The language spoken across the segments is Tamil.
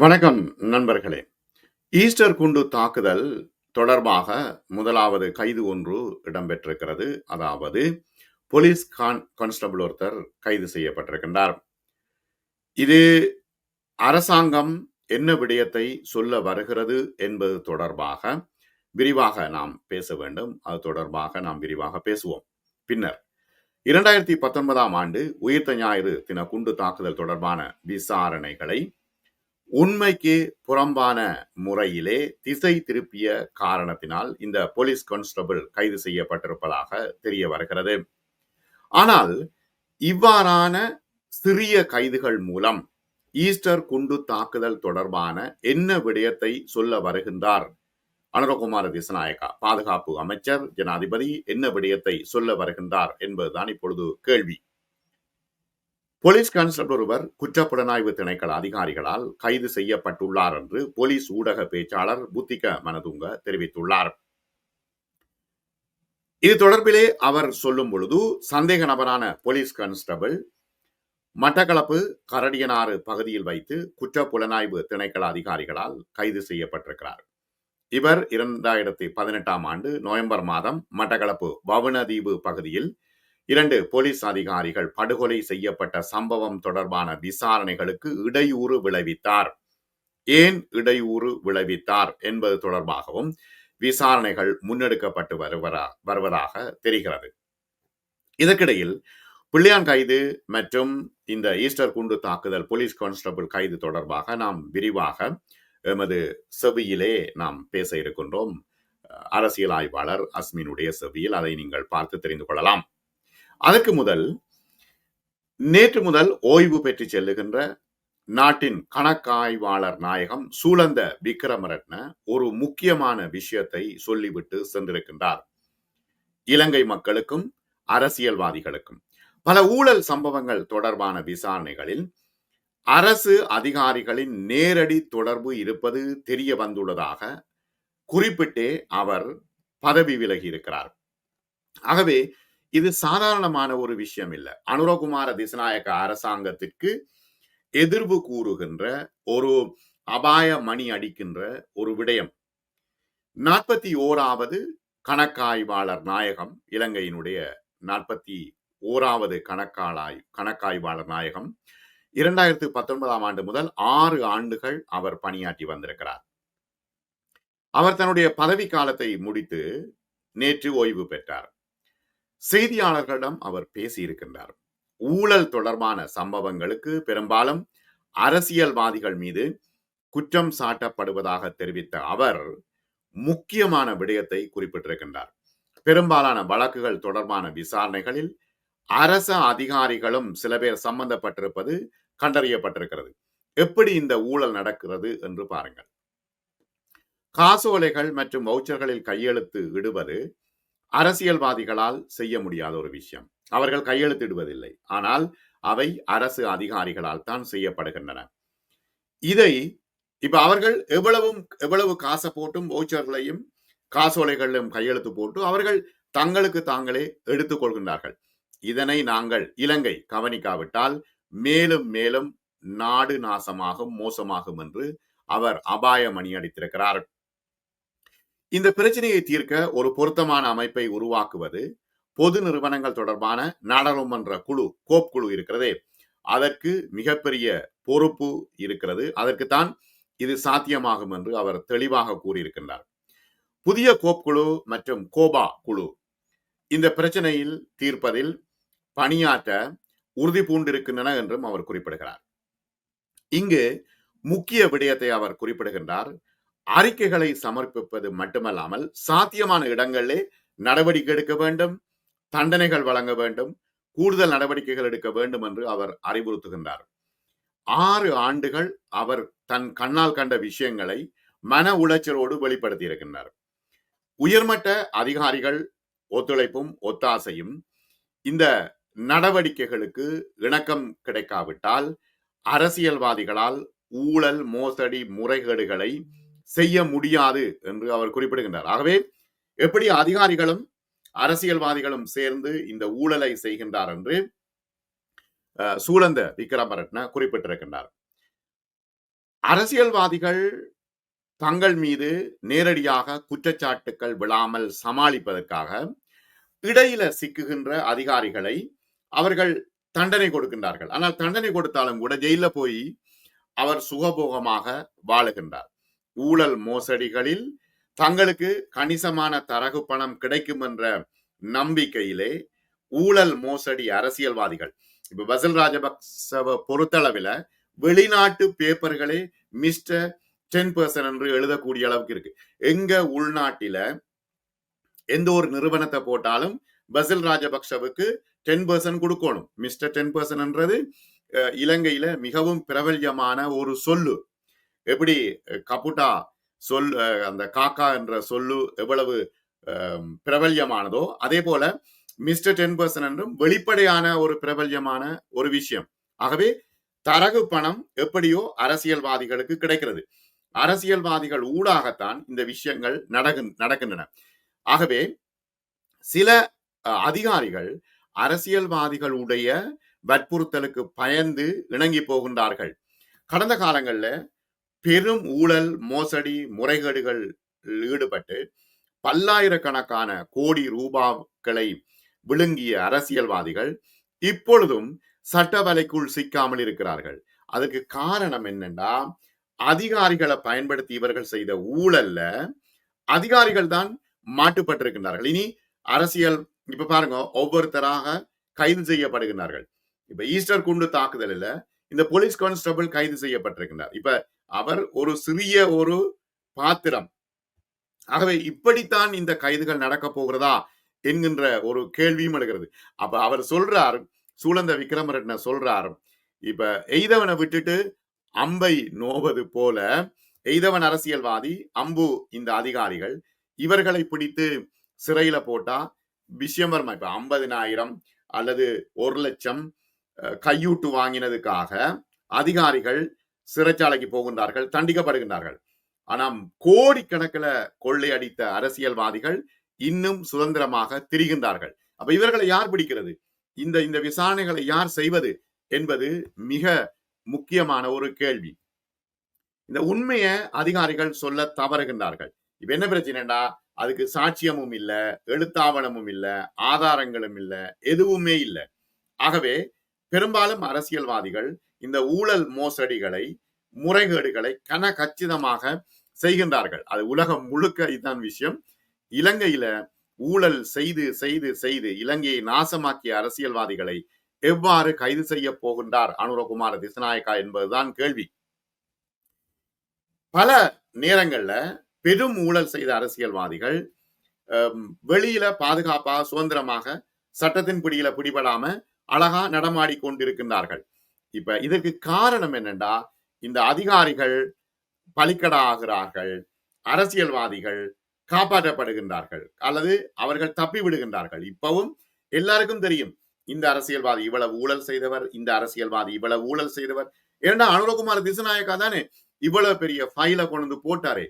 வணக்கம் நண்பர்களே. ஈஸ்டர் குண்டு தாக்குதல் தொடர்பாக முதலாவது கைது ஒன்று இடம்பெற்றிருக்கிறது. அதாவது போலீஸ் கான் கான்ஸ்டபிள் ஒருத்தர் கைது செய்யப்பட்டிருக்கின்றார். இது அரசாங்கம் என்ன விடயத்தை சொல்ல வருகிறது என்பது தொடர்பாக விரிவாக நாம் பேச வேண்டும். அது தொடர்பாக நாம் விரிவாக பேசுவோம். பின்னர் இரண்டாயிரத்தி பத்தொன்பதாம் ஆண்டு உயிர்த்த ஞாயிறு தின குண்டு தாக்குதல் தொடர்பான விசாரணைகளை உண்மைக்கு புறம்பான முறையிலே திசை திருப்பிய காரணத்தினால் இந்த போலீஸ் கான்ஸ்டபிள் கைது செய்யப்பட்டிருப்பதாக தெரிய வருகிறது. ஆனால் இவ்வாறான சிறிய கைதுகள் மூலம் ஈஸ்டர் குண்டு தாக்குதல் தொடர்பான என்ன விடயத்தை சொல்ல வருகின்றார்? அனுரகுமார திசநாயக்கா பாதுகாப்பு அமைச்சர் ஜனாதிபதி என்ன விடயத்தை சொல்ல வருகின்றார் என்பதுதான் இப்பொழுது கேள்வி. போலீஸ் கான்ஸ்டபிள் ஒருவர் குற்றப்புலனாய்வு திணைக்கள அதிகாரிகளால் கைது செய்யப்பட்டுள்ளார் என்று போலீஸ் ஊடக பேச்சாளர் புத்திக மனதுங்க தெரிவித்துள்ளார். இது தொடர்பிலே அவர் சொல்லும் பொழுது சந்தேக நபரான போலீஸ் கான்ஸ்டபிள் மட்டக்களப்பு கரடியனாறு பகுதியில் வைத்து குற்ற புலனாய்வு திணைக்கள அதிகாரிகளால் கைது செய்யப்பட்டிருக்கிறார். இவர் இரண்டாயிரத்தி பதினெட்டாம் ஆண்டு நவம்பர் மாதம் மட்டக்களப்பு வவுனதீவு பகுதியில் இரண்டு போலீஸ் அதிகாரிகள் படுகொலை செய்யப்பட்ட சம்பவம் தொடர்பான விசாரணைகளுக்கு இடையூறு விளைவித்தார். ஏன் இடையூறு விளைவித்தார் என்பது தொடர்பாகவும் விசாரணைகள் முன்னெடுக்கப்பட்டு வருவதா வருவதாக தெரிகிறது. இதற்கிடையில் பிள்ளையான் கைது மற்றும் இந்த ஈஸ்டர் குண்டு தாக்குதல் போலீஸ் கான்ஸ்டபிள் கைது தொடர்பாக நாம் விரிவாக எமது செவியிலே நாம் பேச இருக்கின்றோம். அரசியல் ஆய்வாளர் அஸ்மினுடைய செவியில் அதை நீங்கள் பார்த்து தெரிந்து கொள்ளலாம். அதற்கு முதல் நேற்று முதல் ஓய்வு பெற்று செல்லுகின்ற நாட்டின் கணக்காய்வாளர் நாயகம் சூழந்த விக்ரமரட்ன ஒரு முக்கியமான விஷயத்தை சொல்லிவிட்டு சென்றிருக்கின்றார். இலங்கை மக்களுக்கும் அரசியல்வாதிகளுக்கும். பல ஊழல் சம்பவங்கள் தொடர்பான விசாரணைகளில் அரசு அதிகாரிகளின் நேரடி தொடர்பு இருப்பது தெரிய வந்துள்ளதாக குறிப்பிட்டே அவர் பதவி விலகி இருக்கிறார். ஆகவே இது சாதாரணமான ஒரு விஷயம் இல்லை. அனுரகுமார திசநாயக்க அரசாங்கத்திற்கு எதிர்வு கூறுகின்ற ஒரு அபாய மணி அடிக்கின்ற ஒரு விடயம். நாற்பத்தி ஓராவது கணக்காய்வாளர் நாயகம் இலங்கையினுடைய நாற்பத்தி ஓராவது கணக்காளாய் கணக்காய்வாளர் நாயகம் இரண்டாயிரத்தி பத்தொன்பதாம் ஆண்டு முதல் ஆறு ஆண்டுகள் அவர் பணியாற்றி வந்திருக்கிறார். அவர் தன்னுடைய பதவி காலத்தை முடித்து நேற்று ஓய்வு பெற்றார். செய்தியாளர்களிடம் அவர் பேசியிருக்கின்றார். ஊழல் தொடர்பான சம்பவங்களுக்கு பெரும்பாலும் அரசியல்வாதிகள் மீது குற்றம் சாட்டப்படுவதாக தெரிவித்த அவர் முக்கியமான விடயத்தை குறிப்பிட்டிருக்கின்றார். பெரும்பாலான வழக்குகள் தொடர்பான விசாரணைகளில் அரச அதிகாரிகளும் சில பேர் சம்பந்தப்பட்டிருப்பது கண்டறியப்பட்டிருக்கிறது. எப்படி இந்த ஊழல் நடக்கிறது என்று பாருங்கள். காசோலைகள் மற்றும் வவுச்சர்களில் கையெழுத்து இடுவது அரசியல்வாதிகளால் செய்ய முடியாத ஒரு விஷயம். அவர்கள் கையெழுத்திடுவதில்லை. ஆனால் அவை அரசு அதிகாரிகளால் தான் செய்யப்படுகின்றன. இதை இப்ப அவர்கள் எவ்வளவும் எவ்வளவு காசை போட்டும் ஓச்சர்களையும் காசோலைகளிலும் கையெழுத்து போட்டு அவர்கள் தங்களுக்கு தாங்களே எடுத்துக்கொள்கின்றார்கள் இதனை நாங்கள் இலங்கை கவனிக்காவிட்டால் மேலும் மேலும் நாடு நாசமாகும் மோசமாகும் என்று அவர் அபாய மணி அடித்திருக்கிறார். இந்த பிரச்சனையை தீர்க்க ஒரு பொருத்தமான அமைப்பை உருவாக்குவது பொது நிறுவனங்கள் தொடர்பான நாடாளுமன்ற குழு கோப் குழு இருக்கிறதே அதற்கு மிகப்பெரிய பொறுப்பு இருக்கிறது. அதற்குத்தான் இது சாத்தியமாகும் என்று அவர் தெளிவாக கூறியிருக்கின்றார். புதிய கோப் குழு மற்றும் கோபா குழு இந்த பிரச்சனையில் தீர்ப்பதில் பணியாற்ற உறுதி பூண்டிருக்கின்றன என்றும் அவர் குறிப்பிடுகிறார். இங்கு முக்கிய விடயத்தை அவர் குறிப்பிடுகின்றார். அறிக்கைகளை சமர்ப்பிப்பது மட்டுமல்லாமல் சாத்தியமான இடங்களிலே நடவடிக்கை எடுக்க வேண்டும் தண்டனைகள் வழங்க வேண்டும் கூடுதல் நடவடிக்கைகள் எடுக்க வேண்டும் என்று அவர் அறிவுறுத்துகின்றார். ஆறு ஆண்டுகள் அவர் தன் கண்ணால் கண்ட விஷயங்களை மன உளைச்சலோடு வெளிப்படுத்தி இருக்கின்றார் உயர்மட்ட அதிகாரிகள் ஒத்துழைப்பும் ஒத்தாசையும் இந்த நடவடிக்கைகளுக்கு இணக்கம் கிடைக்காவிட்டால் அரசியல்வாதிகளால் ஊழல் மோசடி முறைகேடுகளை செய்ய முடியாது என்று அவர் குறிப்பிடுகின்றார். ஆகவே எப்படி அதிகாரிகளும் அரசியல்வாதிகளும் சேர்ந்து இந்த ஊழலை செய்கின்றார் என்று சூழந்த விக்ரமரட்ன குறிப்பிட்டிருக்கின்றார். அரசியல்வாதிகள் தங்கள் மீது நேரடியாக குற்றச்சாட்டுக்கள் விழாமல் சமாளிப்பதற்காக இடையில சிக்குகின்ற அதிகாரிகளை அவர்கள் தண்டனை கொடுக்கின்றார்கள். ஆனால் தண்டனை கொடுத்தாலும் கூட ஜெயில போய் அவர் சுகபோகமாக வாழுகின்றார். ஊழல் மோசடிகளில் தங்களுக்கு கணிசமான தரகு பணம் கிடைக்கும் என்ற நம்பிக்கையிலே ஊழல் மோசடி அரசியல்வாதிகள். இப்ப பசில் ராஜபக்சவை பொறுத்தளவில் வெளிநாட்டு பேப்பர்களே மிஸ்டர் டென் பர்சன்ட் என்று எழுதக்கூடிய அளவுக்கு இருக்கு. எங்க உள்நாட்டில எந்த ஒரு நிறுவனத்தை போட்டாலும் பசில் ராஜபக்சவுக்கு டென் பர்சன்ட் கொடுக்கணும். மிஸ்டர் டென் பர்சன்ட்ன்றது இலங்கையில மிகவும் பிரபல்யமான ஒரு சொல்லு. எப்படி கபுட்டா சொல் அந்த காக்கா என்ற சொல்லு எவ்வளவு பிரபல்யமானதோ அதே போல மிஸ்டர் டென் பர்சன் என்றும் வெளிப்படையான ஒரு பிரபல்யமான ஒரு விஷயம். ஆகவே தரகு பணம் எப்படியோ அரசியல்வாதிகளுக்கு கிடைக்கிறது. அரசியல்வாதிகள் ஊடாகத்தான் இந்த விஷயங்கள் நடக்கு நடக்கின்றன. ஆகவே சில அதிகாரிகள் அரசியல்வாதிகளுடைய வற்புறுத்தலுக்கு பயந்து இணங்கி போகின்றார்கள். கடந்த காலங்களில் பெரும் ஊழல் மோசடி முறைகேடுகள் ஈடுபட்டு பல்லாயிரக்கணக்கான கோடி ரூபாக்களை விழுங்கிய அரசியல்வாதிகள் இப்பொழுதும் சட்ட வலைக்குள் சிக்காமல் இருக்கிறார்கள். அதுக்கு காரணம் என்னன்னா அதிகாரிகளை பயன்படுத்தி இவர்கள் செய்த ஊழல்ல அதிகாரிகள் தான் மாட்டுப்பட்டிருக்கின்றார்கள். இனி அரசியல் இப்ப பாருங்க ஒவ்வொருத்தராக கைது செய்யப்படுகின்றார்கள். இப்ப ஈஸ்டர் குண்டு தாக்குதலில் இந்த போலீஸ் கான்ஸ்டபிள் கைது செய்யப்பட்டிருக்கின்றார். இப்ப அவர் ஒரு சிறிய ஒரு பாத்திரம். ஆகவே இப்படித்தான் இந்த கைதுகள் நடக்க போகிறதா என்கின்ற ஒரு கேள்வியும் எழுகிறது. அப்ப அவர் சொல்றார் சூழந்த விக்ரமரட்ன சொல்றார் இப்ப எய்தவனை விட்டுட்டு அம்பை நோவது போல எய்தவன் அரசியல்வாதி அம்பு இந்த அதிகாரிகள் இவர்களை பிடித்து சிறையில போட்டா விஷயம் இப்ப ஐம்பதினாயிரம் அல்லது ஒரு லட்சம் கையூட்டு வாங்கினதுக்காக அதிகாரிகள் சிறைச்சாலைக்கு போகின்றார்கள் தண்டிக்கப்படுகின்றார்கள். ஆனால் கோடிக்கணக்கில் கொள்ளையடித்த அரசியல்வாதிகள் இன்னும் சுதந்திரமாக திரிகின்றார்கள். அப்ப இவர்களை யார் பிடிக்கிறது? இந்த இந்த விசாரணைகளை யார் செய்வது என்பது மிக முக்கியமான ஒரு கேள்வி. இந்த உண்மையை அதிகாரிகள் சொல்ல தவறுகின்றார்கள். இப்ப என்ன பிரச்சனைடா? அதுக்கு சாட்சியமும் இல்ல எழுத்தாவணமும் இல்ல ஆதாரங்களும் இல்ல எதுவுமே இல்லை. ஆகவே பெரும்பாலும் அரசியல்வாதிகள் இந்த ஊழல் மோசடிகளை முறைகேடுகளை கன கச்சிதமாக செய்கின்றார்கள். அது உலகம் முழுக்க இதுதான் விஷயம். இலங்கையில ஊழல் செய்து செய்து செய்து இலங்கையை நாசமாக்கிய அரசியல்வாதிகளை எவ்வாறு கைது செய்ய போகின்றார் அனுரகுமார திசநாயக்கா என்பதுதான் கேள்வி. பல நேரங்கள்ல பெரும் ஊழல் செய்த அரசியல்வாதிகள் வெளியில பாதுகாப்பாக சுதந்திரமாக சட்டத்தின் பிடியில பிடிபடாம அழகா நடமாடி கொண்டிருக்கின்றார்கள். இப்ப இதற்கு காரணம் என்னண்டா இந்த அதிகாரிகள் பலிக்கடா ஆகிறார்கள் அரசியல்வாதிகள் காப்பாற்றப்படுகின்றார்கள் அல்லது அவர்கள் தப்பி விடுகின்றார்கள். இப்பவும் எல்லாருக்கும் தெரியும் இந்த அரசியல்வாதி இவ்வளவு ஊழல் செய்தவர் இந்த அரசியல்வாதி இவ்வளவு ஊழல் செய்தவர். ஏன்னா அனுரகுமார் திசுநாயக்கா தானே இவ்வளவு பெரிய ஃபைல கொண்டு போட்டாரே.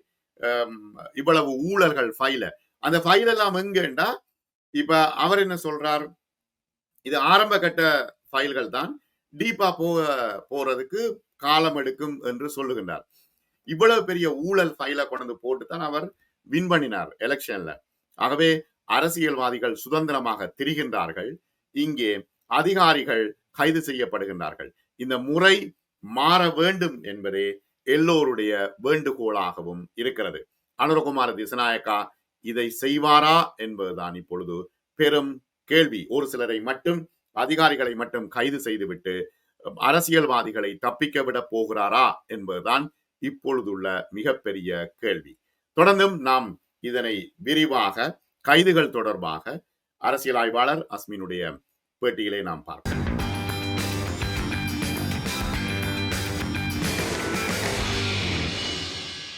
இவ்வளவு ஊழல்கள் ஃபைல அந்த ஃபைல் எல்லாம் எங்கேண்டா இப்ப அவர் என்ன சொல்றார்? இது ஆரம்ப கட்ட ஃபைல்கள் தான். டீப்பா போ போறதுக்கு காலம் எடுக்கும் என்று சொல்லுகின்றார். இவ்வளவு பெரிய ஊழல் ஃபைல கொண்டு போட்டு தான் அவர் வின் பண்ணினார் எலெக்ஷன்ல ஆகவே அரசியல்வாதிகள் சுதந்திரமாக திரிகின்றார்கள். இங்கே அதிகாரிகள் கைது செய்யப்படுகின்றார்கள். இந்த முறை மாற வேண்டும் என்பதே எல்லோருடைய வேண்டுகோளாகவும் இருக்கிறது. அனுரகுமார திசநாயக்கா இதை செய்வாரா என்பதுதான் இப்பொழுது பெரும் கேள்வி. ஒரு சிலரை மட்டும் அதிகாரிகளை மட்டும் கைது செய்துவிட்டு அரசியல்வாதிகளை தப்பிக்க விட போகிறாரா என்பதுதான் இப்பொழுதுள்ள மிகப்பெரிய கேள்வி. தொடர்ந்தும் நாம் இதனை விரிவாக கைதுகள் தொடர்பாக அரசியல் ஆய்வாளர் அஸ்மினுடைய பேட்டியிலே நாம் பார்ப்போம்.